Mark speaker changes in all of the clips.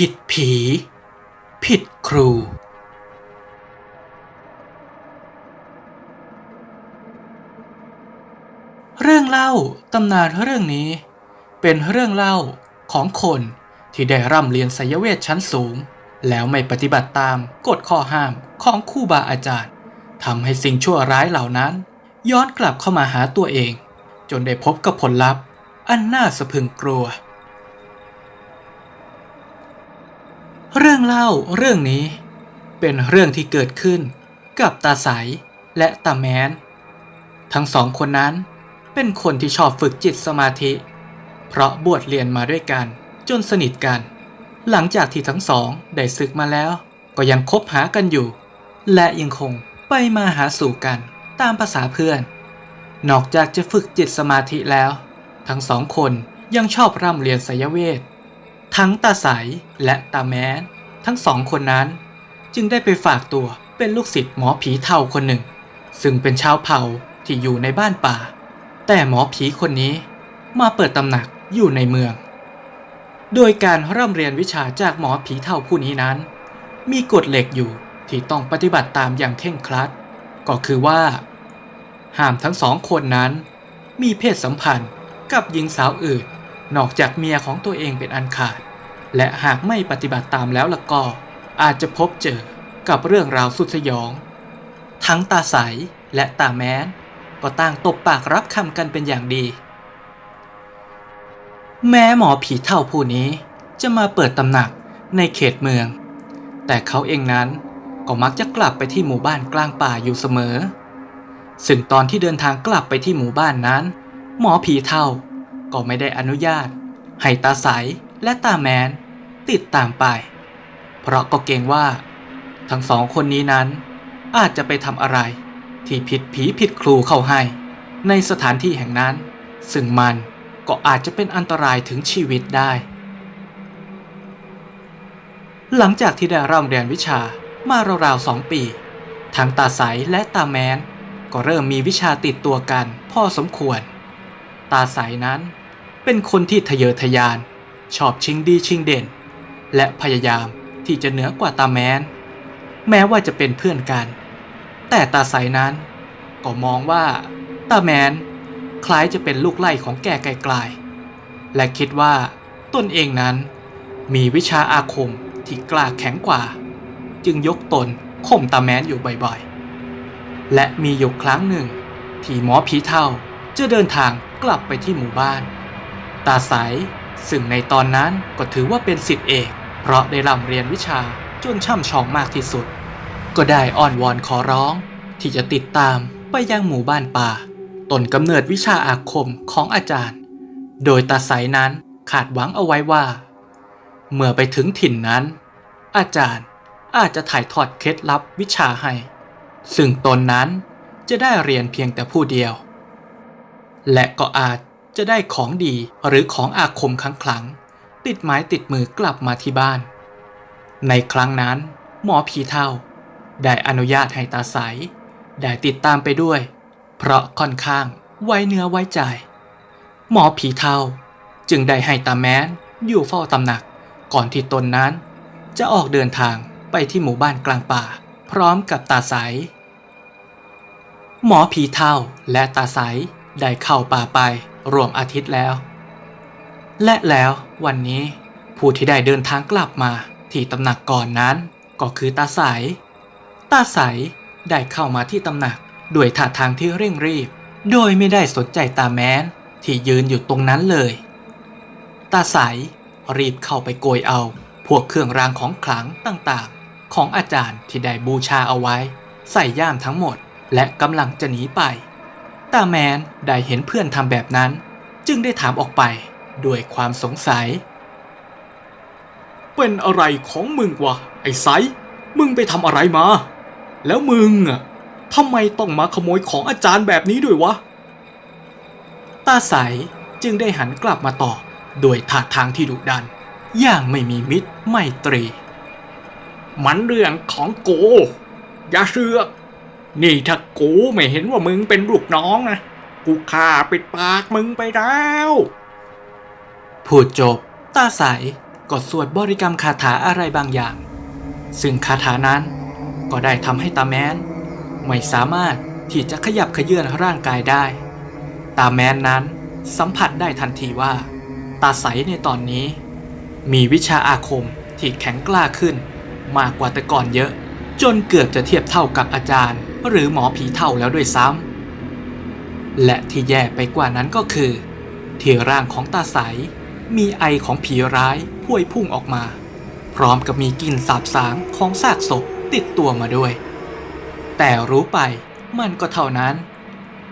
Speaker 1: ผิดผี ผิดครูเรื่องเล่าตำนานเรื่องนี้ เป็นเรื่องเล่าของคนที่ได้ร่ำเรียนไสยเวทชั้นสูง แล้วไม่ปฏิบัติตามกฎข้อห้ามของครูบาอาจารย์ทำให้สิ่งชั่วร้ายเหล่านั้น ย้อนกลับเข้ามาหาตัวเอง จนได้พบกับผลลัพธ์ อันน่าสะพึงกลัว เรื่องเล่าเรื่องนี้ เป็นเรื่องที่เกิดขึ้นกับตาใสและตาแมน ทั้งสองคนนั้นเป็นคนที่ชอบฝึกจิตสมาธิ เพราะบวชเรียนมาด้วยกันจนสนิทกัน หลังจากที่ทั้งสองได้ศึกมาแล้ว ก็ยังคบหากันอยู่ และยังคงไปมาหาสู่กันตามภาษาเพื่อน นอกจากจะฝึกจิตสมาธิแล้ว ทั้งสองคนยังชอบร่ำเรียนสยเวท ทั้งตาใสและตาแม้น ทั้งสองคนนั้น จึงได้ไปฝากตัวเป็นลูกศิษย์หมอผีเท่าคนหนึ่ง ซึ่งเป็นชาวเผ่าที่อยู่ในบ้านป่า แต่หมอผีคนนี้มาเปิดตำหนักอยู่ในเมือง โดยการร่ำเรียนวิชาจากหมอผีเท่าผู้นี้นั้น มีกฎเหล็กอยู่ที่ต้องปฏิบัติตามอย่างเคร่งครัด ก็คือว่า ห้ามทั้งสองคนนั้น มีเพศสัมพันธ์กับหญิงสาวอื่น นอกจากเมียของตัวเองเป็นอันขาด และหากไม่ปฏิบัติตามแล้วล่ะก็ อาจจะพบเจอกับเรื่องราวสุดสยอง ทั้งตาใสและตาแม้น ก็ต่างตบปากรับคำกันเป็นอย่างดี แม้หมอผีเท่าผู้นี้จะมาเปิดตำหนักในเขตเมือง แต่เขาเองนั้นก็มักจะกลับไปที่หมู่บ้านกลางป่าอยู่เสมอ ซึ่งตอนที่เดินทางกลับไปที่หมู่บ้านนั้น หมอผีเท่า ก็ไม่ได้อนุญาต ให้ตาใสและตาแมน ติดตามไป เพราะก็เกรงว่า ทั้งสองคนนี้นั้น อาจจะไปทำอะไร ที่ผิดผีผิดครูเข้าให้ ในสถานที่แห่งนั้น ซึ่งมันก็อาจจะเป็นอันตรายถึงชีวิตได้ หลังจากที่ได้ร่ำเรียนวิชามาราวๆสองปีทั้งตาใสและตาแมนก็เริ่มมีวิชาติดตัวกันพอสมควร ตาใสนั้น เป็นคนที่ทะเยอทะยาน ชอบชิงดีชิงเด่น และพยายามที่จะเหนือกว่าตาแมน แม้ว่าจะเป็นเพื่อนกัน แต่ตาใสนั้นก็มองว่าตาแมนคล้ายจะเป็นลูกไล่ของแกไกลๆ และคิดว่าตนเองนั้นมีวิชาอาคมที่กล้าแข็งกว่า จึงยกตนข่มตาแมนอยู่บ่อยๆ และมีอยู่ครั้งหนึ่ง ที่หมอผีเท่าจะเดินทางกลับไปที่หมู่บ้าน ตาใส ซึ่งในตอนนั้นก็ถือว่าเป็นสิทธิเอก เพราะได้ร่ำเรียนวิชาจนช่ำชองมากที่สุด ก็ได้อ้อนวอนขอร้อง ที่จะติดตามไปยังหมู่บ้านป่าต้นกำเนิดวิชาอาคมของอาจารย์ โดยตาใสนั้นขาดหวังเอาไว้ว่า เมื่อไปถึงถิ่นนั้น อาจารย์อาจจะถ่ายทอดเคล็ดลับวิชาให้ ซึ่งตนนั้นจะได้เรียนเพียงแต่ผู้เดียว และก็อาจ จะได้ของดีหรือของอาคมครั้งคลังติดไม้ติดมือกลับมาที่บ้าน ในครั้งนั้น หมอผีเท่า ได้อนุญาตให้ตาใส ได้ติดตามไปด้วย เพราะค่อนข้างไว้เนื้อไว้ใจ หมอผีเท่า จึงได้ให้ตาแม้นอยู่เฝ้าตำหนักก่อนที่ตนนั้น จะออกเดินทางไปที่หมู่บ้านกลางป่า พร้อมกับตาใส หมอผีเท่าและตาใสได้เข้าป่าไป รวมอาทิตย์แล้ว และแล้ววันนี้ผู้ที่ได้เดินทางกลับมาที่ตำหนักก่อนนั้น ก็คือตาใสตาใสได้เข้ามาที่ตำหนักด้วยท่าทางที่เร่งรีบ โดยไม่ได้สนใจตาแมนที่ยืนอยู่ตรงนั้นเลย ตาใสรีบเข้าไปโกยเอาพวกเครื่องรางของขลังต่างๆ ของอาจารย์ที่ได้บูชาเอาไว้ ใส่ย่ามทั้งหมดและกำลังจะหนีไป ตาแมนได้เห็นเพื่อนทำแบบนั้น จึงได้ถามออกไปด้วยความสงสัย เป็นอะไรของมึงวะไอ้ไซ มึงไปทำอะไรมา แล้วมึงอะทำไมต้องมาขโมยของอาจารย์แบบนี้ด้วยวะ ตาใสจึงได้หันกลับมาตอบด้วยท่าทางที่ดุดัน อย่างไม่มีมิตรไม่ตรี มันเรื่องของโก อย่าเสือก นี่ถ้ากูไม่เห็นว่ามึงเป็นลูกน้องนะ กูฆ่าปิดปากมึงไปแล้วพูดจบ ตาใสก็สวดบริกรรมคาถาอะไรบางอย่าง ซึ่งคาถานั้นก็ได้ทำให้ตาแมนไม่สามารถที่จะขยับเขยื่อนร่างกายได้ ตาแมนนั้นสัมผัสได้ทันทีว่า ตาใสในตอนนี้ มีวิชาอาคมที่แข็งกล้าขึ้น มากกว่าแต่ก่อนเยอะ จนเกือบจะเทียบเท่ากับอาจารย์ หรือหมอผีเท่าแล้วด้วยซ้ำและที่แย่ไปกว่านั้นก็คือ ที่ร่างของตาใส มีไอของผีร้ายพวยพุ่งออกมา พร้อมกับมีกลิ่นสาบสางของซากศพติดตัวมาด้วย แต่รู้ไปมันก็เท่านั้น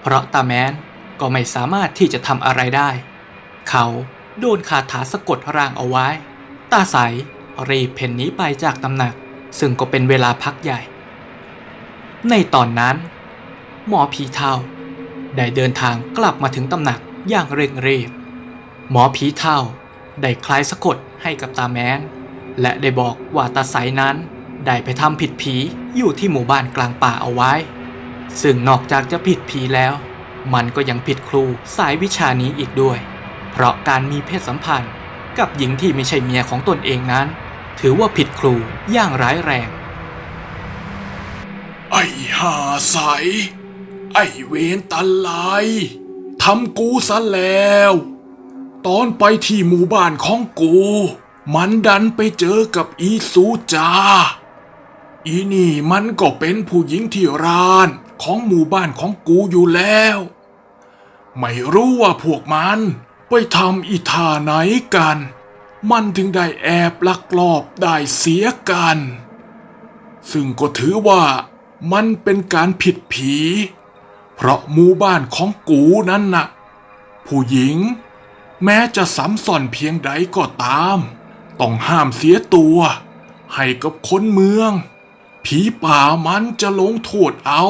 Speaker 1: เพราะตาแมนก็ไม่สามารถที่จะทำอะไรได้ เขาโดนคาถาสะกดร่างเอาไว้ ตาใสรีบเพ่นหนีไปจากตำหนัก ซึ่งก็เป็นเวลาพักใหญ่ ในตอนนั้น หมอผีเทาได้เดินทางกลับมาถึงตำหนักอย่างเร่งรีบ หมอผีเทาได้คลายสะกดให้กับตาแมนและได้บอกว่าตาใสนั้นได้ไปทำผิดผีอยู่ที่หมู่บ้านกลางป่าเอาไว้ ซึ่งนอกจากจะผิดผีแล้ว มันก็ยังผิดครูสายวิชานี้อีกด้วย เพราะการมีเพศสัมพันธ์กับหญิงที่ไม่ใช่เมียของตนเองนั้น ถือว่าผิดครูอย่างร้ายแรงา
Speaker 2: ใส ไอเวนตันไลทำกูซะแล้ว ตอนไปที่หมู่บ้านของกู มันดันไปเจอกับอีซูจา อีนี่มันก็เป็นผู้หญิงที่ร้านของหมู่บ้านของกูอยู่แล้ว ไม่รู้ว่าพวกมันไปทำอีท่าไหนกัน มันถึงได้แอบลักลอบได้เสียกัน ซึ่งก็ถือว่า มันเป็นการผิดผี เพราะหมู่บ้านของกูนั้นน่ะ ผู้หญิง แม้จะสำส่อนเพียงใดก็ตาม ต้องห้ามเสียตัว ให้กับคนเมือง ผีป่ามันจะลงโทษเอา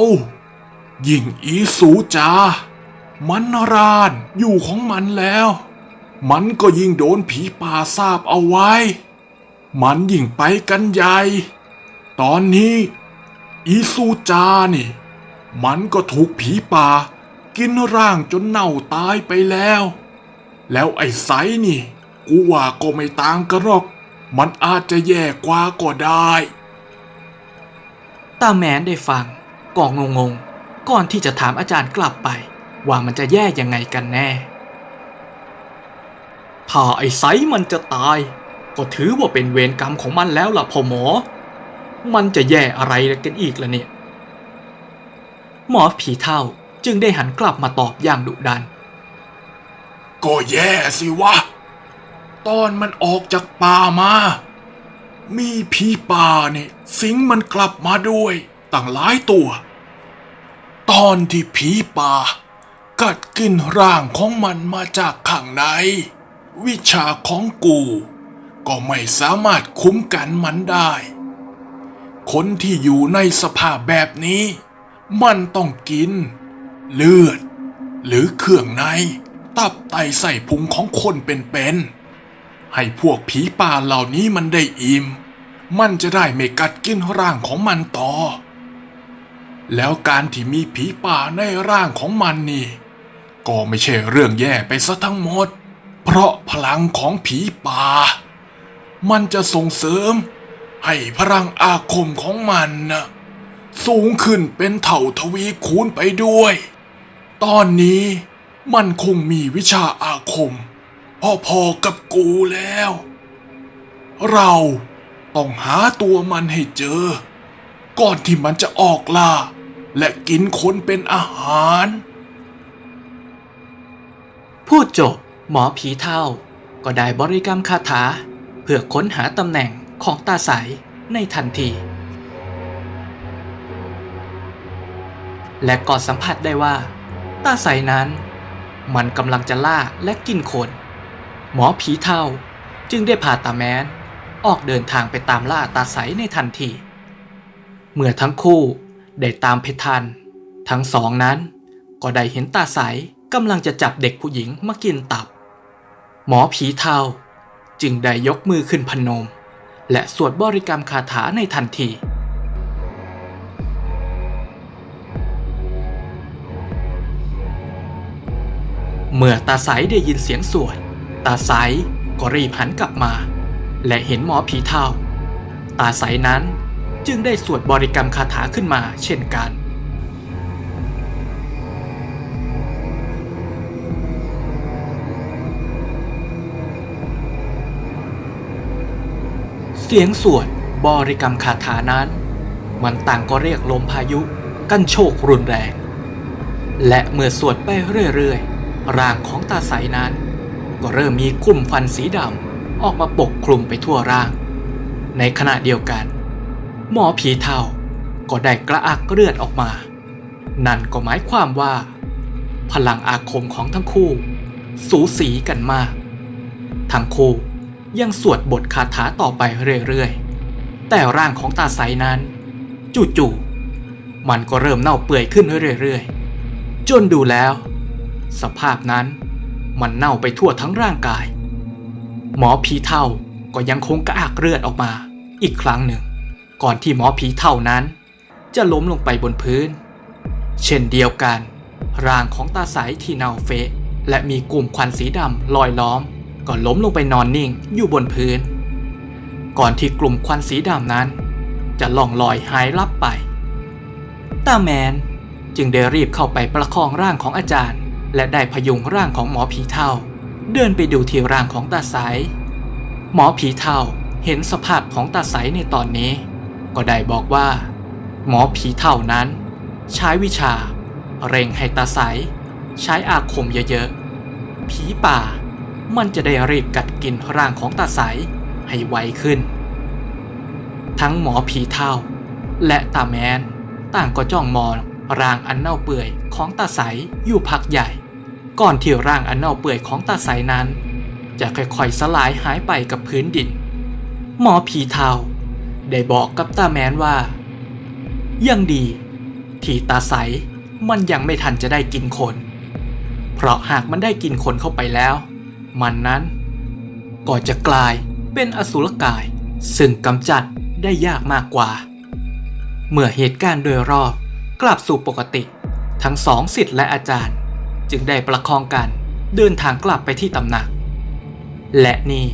Speaker 2: ยิ่งอีสูจา มันรานอยู่ของมันแล้ว มันก็ยิ่งโดนผีป่าทราบเอาไว้ มันยิ่งไปกันใหญ่ ตอนนี้ อีซูจานี่ มันก็ถูกผีป่า กินร่างจนเน่าตายไปแล้ว แล้วไอ้ไซนี่ กูว่าก็ไม่ต่างกันหรอก มันอาจจะแย่กว่าก็ได้
Speaker 1: ตาแมนได้ฟังก็งงงก่อนที่จะถามอาจารย์กลับไป ว่ามันจะแย่ยังไงกันแน่ ถ้าไอ้ไซมันจะตาย ก็ถือว่าเป็นเวรกรรมของมันแล้วล่ะพ่อหมอ มันจะแย่อะไรกันอีกล่ะเนี่ย หมอผีเท่าจึงได้หันกลับมาตอบอย่างดุดัน
Speaker 2: ก็แย่สิวะ ตอนมันออกจากป่ามา มีผีป่าเนี่ย สิงมันกลับมาด้วยตั้งหลายตัว ตอนที่ผีป่า กัดกินร่างของมันมาจากข้างใน วิชาของกู ก็ไม่สามารถคุ้มกันมันได้ คนที่อยู่ในสภาพแบบนี้ มันต้องกิน เลือด หรือเครื่องใน ตับไตใส่พุงของคนเป็นๆให้พวกผีป่าเหล่านี้มันได้อิ่ม มันจะได้ไม่กัดกินร่างของมันต่อ แล้วการที่มีผีป่าในร่างของมันนี่ ก็ไม่ใช่เรื่องแย่ไปซะทั้งหมด เพราะพลังของผีป่า มันจะส่งเสริม ให้พลังอาคมของมันนะสูงขึ้นเป็นเท่าทวีคูณไปด้วย ตอนนี้มันคงมีวิชาอาคมพอๆกับกูแล้ว เราต้องหาตัวมันให้เจอ ก่อนที่มันจะออกล่า และกินคนเป็นอาหาร
Speaker 1: พูดจบหมอผีเท่าก็ได้บริกรรมคาถา เพื่อค้นหาตำแหน่ง ของตาใสในทันที และก็สัมผัสได้ว่า ตาใสนั้น มันกำลังจะล่าและกินคน หมอผีเท่าจึงได้พาตาแมนออกเดินทางไปตามล่าตาใสในทันที เมื่อทั้งคู่ได้ตามเพทัน ทั้งสองนั้นก็ได้เห็นตาใสกำลังจะจับเด็กผู้หญิงมากินตับ หมอผีเทาจึงได้ยกมือขึ้นพนม และสวดบริกรรมคาถาในทันที เมื่อตาใสได้ยินเสียงสวด ตาใสก็รีบหันกลับมา และเห็นหมอผีเท่า ตาใสนั้นจึงได้สวดบริกรรมคาถาขึ้นมาเช่นกัน สียงสวดบริกรรมคาถานั้น มันต่างก็เรียกลมพายุกันโชกรุนแรง และเมื่อสวดไปเรื่อยๆ ร่างของตาใสนั้น ก็เริ่มมีกลุ่มควันสีดำออกมาปกคลุมไปทั่วร่าง ในขณะเดียวกัน หมอผีเทาก็ได้กระอักเลือดออกมา นั่นก็หมายความว่า พลังอาคมของทั้งคู่ สูสีกันมาก ทั้งคู่ ยังสวดบทคาถาต่อไปเรื่อยๆ แต่ร่างของตาใสนั้น จู่ๆ มันก็เริ่มเน่าเปื่อยขึ้นเรื่อยๆ จนดูแล้ว สภาพนั้นมันเน่าไปทั่วทั้งร่างกาย หมอผีเท่าก็ยังคงกระอักเลือดออกมาอีกครั้งหนึ่ง ก่อนที่หมอผีเท่านั้น จะล้มลงไปบนพื้น เช่นเดียวกัน ร่างของตาใสที่เน่าเฟะและมีกลุ่มควันสีดำลอยล้อม ก็ล้มลงไปนอนนิ่งอยู่บนพื้น ก่อนที่กลุ่มควันสีดำนั้น จะล่องลอยหายลับไป ตาแมนจึงได้รีบเข้าไปประคองร่างของอาจารย์ และได้พยุงร่างของหมอผีเท่า เดินไปดูที่ร่างของตาใสหมอผีเท่าเห็นสภาพของตาใสในตอนนี้ ก็ได้บอกว่า หมอผีเท่านั้น ใช้วิชา เร่งให้ตาใสใช้อาคมเยอะๆผีป่า มันจะได้รีบกัดกินร่างของตาใสให้ไวขึ้น ทั้งหมอผีเท่า และตาแมนต่างก็จ้องมองร่างอันเน่าเปื่อยของตาใสอยู่พักใหญ่ ก่อนที่ร่างอันเน่าเปื่อยของตาใสนั้น จะค่อยๆสลายหายไปกับพื้นดิน หมอผีเทาได้บอกกับตาแมนว่า ยังดีที่ตาใสมันยังไม่ทันจะได้กินคน เพราะหากมันได้กินคนเข้าไปแล้ว มันนั้นก็จะกลายเป็นอสุรกาย ซึ่งกำจัดได้ยากมากกว่า เมื่อเหตุการณ์โดยรอบกลับสู่ปกติ ทั้งสองสิทธิ์และอาจารย์ จึงได้ประคองกันเดินทางกลับไปที่ตำหนัก และนี่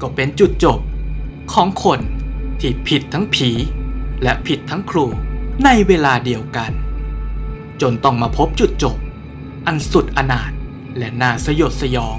Speaker 1: ก็เป็นจุดจบของคนที่ผิดทั้งผี และผิดทั้งครูในเวลาเดียวกัน จนต้องมาพบจุดจบ อันสุดอนาถและน่าสยดสยอง